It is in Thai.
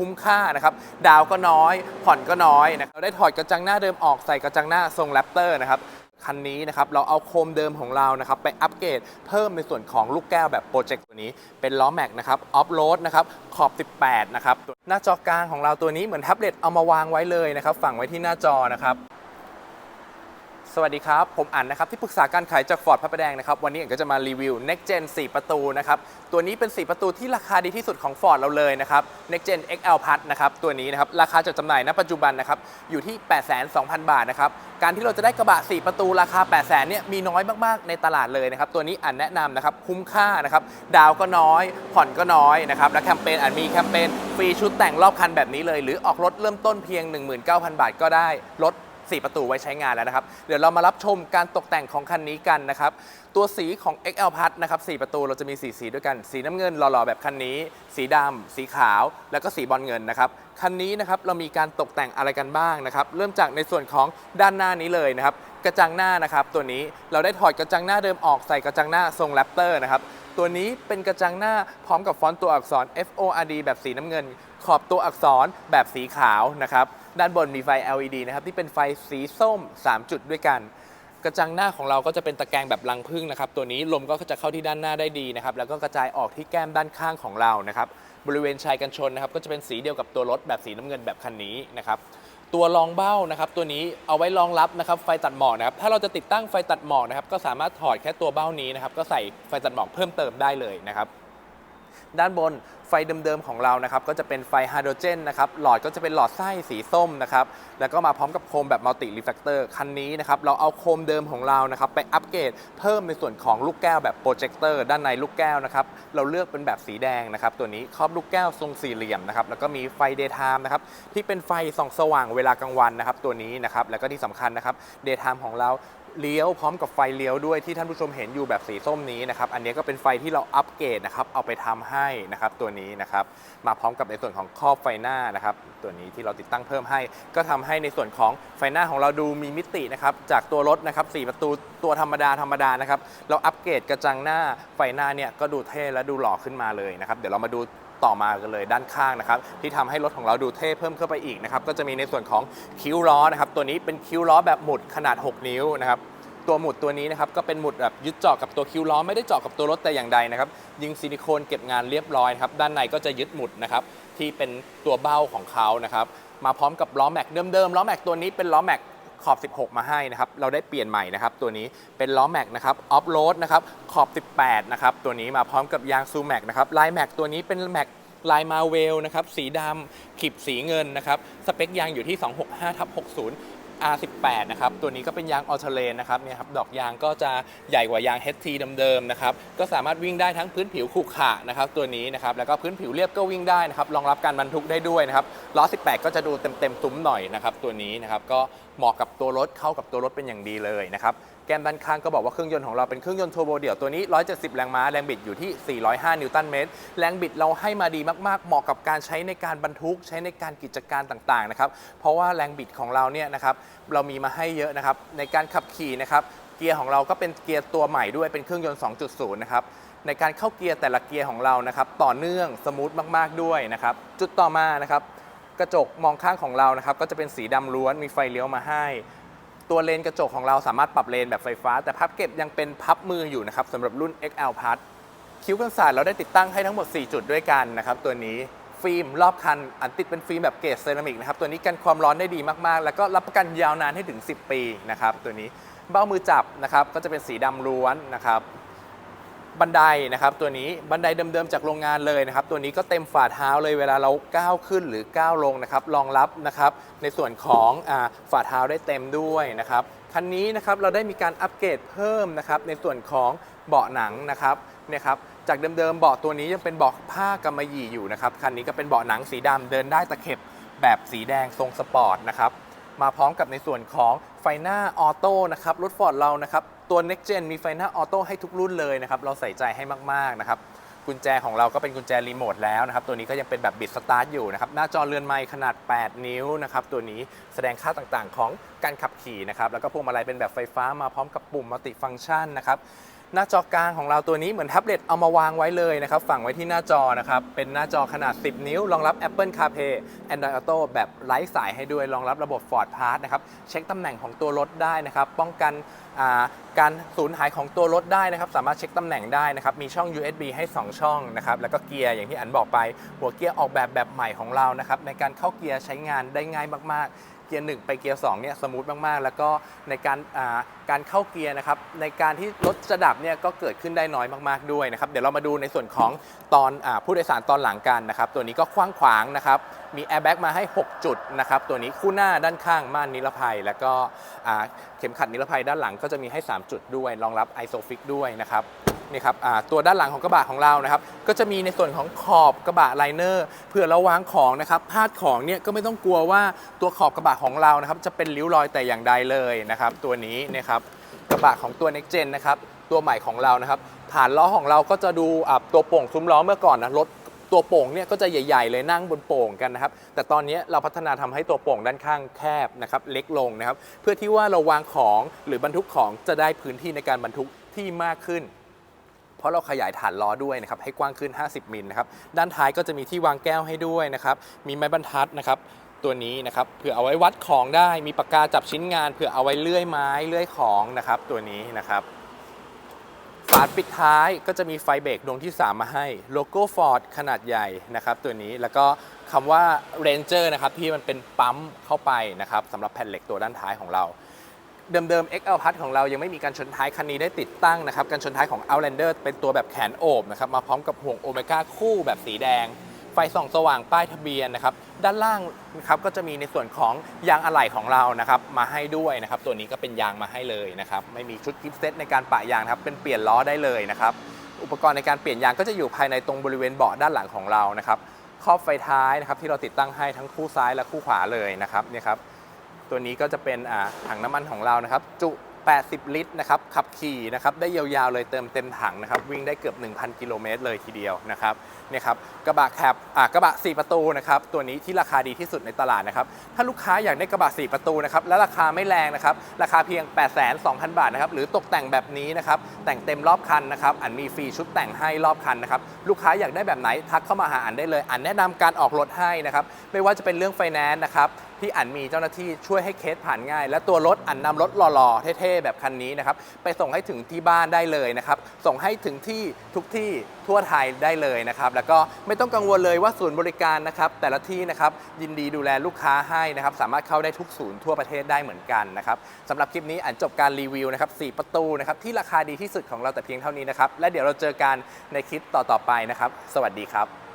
คุ้มค่านะครับ ดาวก็น้อย ผ่อนก็น้อยนะครับเราได้ถอดกระจังหน้าเดิมออกใส่กระจังหน้าทรงแรปเตอร์นะครับคันนี้นะครับเราเอาโคมเดิมของเรานะครับไปอัปเกรดเพิ่มในส่วนของลูกแก้วแบบโปรเจกต์ตัวนี้ เป็นล้อแม็กนะครับออฟโรดนะครับขอบ 18 นะครับหน้าจอกลางของเราตัวนี้เหมือนแท็บเล็ตเอามาวางไว้เลยนะครับ ฝังไว้ที่หน้าจอนะครับ สวัสดีครับ ผมอั๋นนะครับ ที่ปรึกษาการขายจากฟอร์ดพระประแดงนะครับ วันนี้อั๋นก็จะมารีวิว Next Gen 4 ประตูนะครับ ตัวนี้เป็น 4 ประตูที่ราคาดีที่สุดของ Ford เราเลยนะครับ Next Gen XL Plus นะครับ ตัวนี้นะครับ ราคาจัดจำหน่ายณปัจจุบันนะครับ อยู่ที่ 82,000 บาทนะครับ การที่เราจะได้กระบะ 4 ประตูราคา 800,000เนี่ยมีน้อยมาก ๆ ในตลาดเลยนะครับ ตัวนี้อันแนะนำนะครับ คุ้มค่านะครับ ดาวก็น้อย ผ่อนก็น้อยนะครับ และแคมเปญอันมีแคมเปญฟรีชุดแต่งรอบคันแบบนี้เลย หรือออกรถเริ่มต้นเพียง 19,000 บาทก็ได้รถ 4 ประตูไว้ใช้งานแล้วนะครับ เดี๋ยวเรามารับชมการตกแต่งของคันนี้กันนะครับ ตัวสีของ XL Plus นะครับ4ประตูเราจะมี 4 สีด้วยกัน สีน้ำเงินหล่อๆแบบคันนี้ สีดำ สีขาว แล้วก็สีบอลเงินนะครับ คันนี้นะครับเรามีการตกแต่งอะไรกันบ้างนะครับ เริ่มจากในส่วนของด้านหน้านี้เลยนะครับ กระจังหน้านะครับ ตัวนี้เราได้ถอดกระจังหน้าเดิมออกใส่กระจังหน้าทรงแรปเตอร์นะครับตัวนี้เป็นกระจังหน้าพร้อมกับฟอนต์ตัวอักษร FORD แบบสีน้ำเงิน ขอบตัวอักษรแบบสีขาวนะครับ ด้านบนมีไฟ LED นะครับที่เป็นไฟสีส้ม 3 จุดด้วยกัน กระจังหน้าของเราก็จะเป็นตะแกรงแบบรังผึ้งนะครับ ตัวนี้ลมก็จะเข้าที่ด้านหน้าได้ดีนะครับ แล้วก็กระจายออกที่แก้มด้านข้างของเรานะครับ บริเวณชายกันชนนะครับก็จะเป็นสีเดียวกับตัวรถแบบสีน้ำเงินแบบคันนี้นะครับตัวรองเบ้านะครับตัวนี้เอาไว้รองรับนะครับไฟตัดหมอกนะครับถ้าเราจะติดตั้งไฟตัดหมอกนะครับก็สามารถถอดแค่ตัวเบ้านี้นะครับก็ใส่ไฟตัดหมอกเพิ่มเติมได้เลยนะครับ ด้านบนไฟเดิมๆของเรานะครับก็จะเป็นไฟไฮโดรเจนนะครับหลอดก็จะเป็นหลอดไส้สีส้มนะครับแล้วก็มาพร้อมกับโคมแบบมัลติรีแฟกเตอร์คันนี้นะครับเราเอาโคมเดิมของเรานะครับไปอัปเกรดเพิ่มในส่วนของลูกแก้วแบบโปรเจคเตอร์ด้านในลูกแก้วนะครับเราเลือกเป็นแบบสีแดงนะครับตัวนี้ครอบลูกแก้วทรงสี่เหลี่ยมนะครับแล้วก็มีไฟเดย์ไทม์นะครับที่เป็นไฟส่องสว่างเวลากลางวันนะครับตัวนี้นะครับแล้วก็ที่สำคัญนะครับเดย์ไทม์ของเรา เลี้ยวพร้อมกับไฟเลี้ยวด้วยที่ท่านผู้ชมเห็นอยู่แบบสีส้มนี้นะครับ อันนี้ก็เป็นไฟที่เราอัปเกรดนะครับ เอาไปทำให้นะครับตัวนี้นะครับ มาพร้อมกับในส่วนของครอบไฟหน้านะครับ ตัวนี้ที่เราติดตั้งเพิ่มให้ ก็ทำให้ในส่วนของไฟหน้าของเราดูมีมิตินะครับ จากตัวรถนะครับ4ประตูตัวธรรมดาธรรมดานะครับ เราอัปเกรดกระจังหน้าไฟหน้าเนี่ยก็ดูเท่และดูหล่อขึ้นมาเลยนะครับ เดี๋ยวเรามาดู ต่อมากันเลยด้านข้างนะครับที่ทำให้รถของเราดูเท่เพิ่มขึ้นไปอีกนะครับก็จะมีในส่วนของคิ้วล้อนะครับตัวนี้เป็นคิ้วล้อแบบหมุดขนาด 6 นิ้วนะครับตัวหมุดตัวนี้นะครับก็เป็นหมุดแบบยึดเจาะกับตัวคิ้วล้อไม่ได้เจาะกับตัวรถแต่อย่างใดนะครับยิงซิลิโคนเก็บงานเรียบร้อยครับด้านในก็จะยึดหมุดนะครับที่เป็นตัวเบ้าของเขานะครับมาพร้อมกับล้อแม็กเดิมๆล้อแม็กตัวนี้เป็นล้อแม็ก ขอบ 16 มาให้นะครับ เราได้เปลี่ยนใหม่นะครับ ตัวนี้เป็นล้อแม็กนะครับออฟโรดนะครับขอบ 18 นะครับ ตัวนี้มาพร้อมกับยางซูแม็กนะครับลายแม็กตัวนี้เป็นแม็กลายมาเวลนะครับสีดำขีบสีเงินนะครับ สเปคยางอยู่ที่ 265ทับ60 R18 นะครับ ตัวนี้ก็เป็นยางออ t เลนนะครับเนี่ยครับดอกยางก็จะใหญ่กว่ายาง HT เดิมๆนะครับก็สามารถวิ่งได้ทั้งพื้นผิวขรุขระนะครับตัวนี้นะครับแล้วก็พื้นผิวเรียบก็วิ่งได้นะครับรองรับการบรรทุกได้ด้วยนะครับล้อ 18 ก็จะดูเต็มๆซุ้มหน่อยนะครับตัวนี้นะครับก็เหมาะกับตัวรถเข้ากับตัวรถเป็นอย่างดีเลยนะครับ ก้มด้านข้างก็บอกว่าเครื่องยนต์ของเราเป็นเครื่องยนต์โทโบเดี่ยวตัวนี้ 170 แรงม้า แรงบิดอยู่ที่ 405 นิวตันเมตร แรงบิดเราให้มาดีมากๆ เหมาะกับการใช้ในการบรรทุก ใช้ในการกิจการต่างๆ นะครับ เพราะว่าแรงบิดของเราเนี่ยนะครับ เรามีมาให้เยอะนะครับ ในการขับขี่นะครับ เกียร์ของเราก็เป็นเกียร์ตัวใหม่ด้วย เป็นเครื่องยนต์ 2.0 นะครับในการเข้าเกียร์แต่ละเกียร์ของเรานะครับ ต่อเนื่องสมูทมากๆด้วยนะครับ จุดต่อมานะครับ กระจกมองข้างของเรานะครับ ก็จะเป็นสีดำล้วนมีไฟเลี้ยวมาให้ ตัวเลนกระจกของเราสามารถปรับเลนแบบไฟฟ้า แต่พับเก็บยังเป็นพับมืออยู่นะครับสำหรับรุ่น XL Plus คิ้วกันศาสตร์เราได้ติดตั้งให้ทั้งหมด 4 จุดด้วยกันนะครับตัวนี้ฟิล์มรอบคันอันติดเป็นฟิล์มแบบเกรดเซรามิกนะครับตัวนี้กันความร้อนได้ดีมากๆ แล้วก็รับประกันยาวนานให้ถึง 10 ปีนะครับตัวนี้เบ้ามือจับนะครับก็จะเป็นสีดำล้วนนะครับ บันไดนะครับตัวนี้บันไดเดิมๆจากโรงงานเลยนะครับตัวนี้ก็เต็มฝ่าเท้าเลยเวลาเราก้าวขึ้นหรือก้าวลงนะครับรองรับนะครับในส่วนของอฝ่าเท้าได้เต็มด้วยนะครับคันนี้นะครับเราได้มีการอัปเกรดเพิ่มนะครับในส่วนของเบาะหนังนะครับเนี่ยครับจากเดิมๆเบาะตัวนี้ยังเป็นเบาะผ้ากำมะหยี่อยู่นะครับคันนี้ก็เป็นเบาะหนังสีดำเดินได้ตะเข็บแบบสีแดงทรงสปอร์ตนะครับมาพร้อมกับในส่วนของไฟหน้าออโต้นะครับรถฟอร์ดเรานะครับ ตัว Next Gen มีไฟหน้าออโต้ให้ทุกรุ่นเลยนะครับ เราใส่ใจให้มากๆนะครับ กุญแจของเราก็เป็นกุญแจรีโมทแล้วนะครับ ตัวนี้ก็ยังเป็นแบบบิดสตาร์ทอยู่นะครับ หน้าจอเรือนไม้ขนาด 8 นิ้วนะครับ ตัวนี้แสดงค่าต่างๆ ของการขับขี่นะครับ แล้วก็พวงมาลัยเป็นแบบไฟฟ้ามาพร้อมกับปุ่มมัลติฟังก์ชันนะครับ หน้าจอกลางของเราตัวนี้เหมือนแท็บเล็ตเอามาวางไว้เลยนะครับฝังไว้ที่หน้าจอนะครับเป็นหน้าจอขนาด 10 นิ้ว รองรับ Apple CarPlay Android Auto แบบไร้สายให้ด้วยรองรับระบบ Ford Pass นะครับเช็คตำแหน่งของตัวรถได้นะครับป้องกันการสูญหายของตัวรถได้นะครับสามารถเช็คตำแหน่งได้นะครับมีช่อง USB ให้ 2 ช่องนะครับแล้วก็เกียร์อย่างที่อันบอกไป หัวเกียร์ออกแบบแบบใหม่ของเรานะครับในการเข้าเกียร์ใช้งานได้ง่ายมากๆ เกียร์ 1 ไปเกียร์ 2 เนี่ยสมูทมาก ๆ แล้วก็ในการการเข้าเกียร์นะครับในการที่รถจะดับเนี่ยก็เกิดขึ้นได้น้อยมากๆด้วยนะครับเดี๋ยวเรามาดูในส่วนของตอนอผู้โดยสารตอนหลังกันนะครับตัวนี้ก็กว้างขวางนะครับ มีแอร์แบ็กมาให้ 6 จุดนะครับตัวนี้คู่หน้าด้านข้างม่านนิรภัย แล้วก็เข็มขัดนิรภัยด้านหลังก็จะมีให้ 3 จุดด้วย รองรับ ISOFIX ด้วยนะครับนี่ครับตัวด้านหลังของกระบะของเรานะครับ ก็จะมีในส่วนของขอบกระบะไลเนอร์เพื่อเราวางของนะครับพลาดของเนี่ยก็ไม่ต้องกลัวว่าตัวขอบกระบะของเรานะครับ จะเป็นริ้วรอยแต่อย่างใดเลยนะครับ ตัวนี้นะครับกระบะของตัว Next Gen นะครับตัวใหม่ของเรานะครับ ฐานล้อของเราก็จะดูตัวโป่งซุ้มล้อเมื่อก่อนนะรถ ตัวโป่งเนี่ยก็จะใหญ่ๆ เลยนั่งบนโป่งกันนะครับ แต่ตอนนี้เราพัฒนาทำให้ตัวโป่งด้านข้างแคบนะครับเล็กลงนะครับ เพื่อที่ว่าเราวางของหรือบรรทุกของจะได้พื้นที่ในการบรรทุกที่มากขึ้นเพราะเราขยายฐานล้อด้วยนะครับให้กว้างขึ้น 50 มิลนะครับด้านท้ายก็จะมีที่วางแก้วให้ด้วยนะครับมีไม้บรรทัดนะครับตัวนี้นะครับเผื่อเอาไว้วัดของได้มีปากกาจับชิ้นงานเผื่อเอาไว้เลื่อยไม้เลื่อยของนะครับตัวนี้นะครับ ฝาปิดท้ายก็จะมีไฟเบรกดวงที่ 3 มาให้โลโก้ Ford ขนาดใหญ่นะครับตัวนี้แล้วก็คำว่า Ranger นะครับที่มันเป็นปั๊มเข้าไปนะครับสำหรับแผ่นเหล็กตัวด้านท้ายของเรา เดิมๆ XL Plus ของเรายังไม่มีการชนท้ายคันนี้ได้ติดตั้งนะครับการชนท้ายของ Outlander เป็นตัวแบบแขนโอบนะครับมาพร้อมกับห่วงโอเมก้าคู่แบบสีแดง ไฟส่องสว่างป้ายทะเบียนนะครับ ด้านล่างนะครับก็จะมีในส่วนของยางอะไหล่ของเรานะครับมาให้ด้วยนะครับ ตัวนี้ก็เป็นยางมาให้เลยนะครับ ไม่มีชุดกิฟเซตในการปะยางครับเป็นเปลี่ยนล้อได้เลยนะครับ อุปกรณ์ในการเปลี่ยนยางก็จะอยู่ภายในตรงบริเวณเบาะด้านหลังของเรานะครับครอบไฟท้ายนะครับที่เราติดตั้งให้ทั้งคู่ซ้ายและคู่ขวาเลยนะครับเนี่ยครับตัวนี้ก็จะเป็นอ่าถังน้ำมันของเรานะครับ จุ 80 ลิตรนะครับขับขี่นะครับได้ยาวๆเลยเติมเต็มถังนะครับวิ่งได้เกือบ 1,000 กิโลเมตรเลยทีเดียวนะครับเนี่ยครับกระบะแคบอ่ากระบะ 4 ประตูนะครับตัวนี้ที่ราคาดีที่สุดในตลาดนะครับถ้าลูกค้าอยากได้กระบะ 4 ประตูนะครับและราคาไม่แรงนะครับราคาเพียง 8,200บาทนะครับหรือตกแต่งแบบนี้นะครับแต่งเต็มรอบคันนะครับอันมีฟรีชุดแต่งให้รอบคันนะครับลูกค้าอยากได้แบบไหนทักเข้ามาหาอันได้เลย อันแนะนำการออกรถให้นะครับไม่ว่าจะเป็นเรื่องไฟแนนซ์นะครับ ที่อันมีเจ้าหน้าที่ช่วยให้เคสผ่านง่าย และตัวรถอันนำรถหล่อๆเท่ๆแบบคันนี้นะครับไปส่งให้ถึงที่บ้านได้เลยนะครับส่งให้ถึงที่ทุกที่ทั่วไทยได้เลยนะครับแล้วก็ไม่ต้องกังวลเลยว่าศูนย์บริการนะครับแต่ละที่นะครับยินดีดูแลลูกค้าให้นะครับสามารถเข้าได้ทุกศูนย์ทั่วประเทศได้เหมือนกันนะครับสำหรับคลิปนี้อันจบการรีวิวนะครับ4ประตูนะครับที่ราคาดีที่สุดของเราแต่เพียงเท่านี้นะครับและเดี๋ยวเราเจอกันในคลิปต่อๆไปนะครับ สวัสดีครับ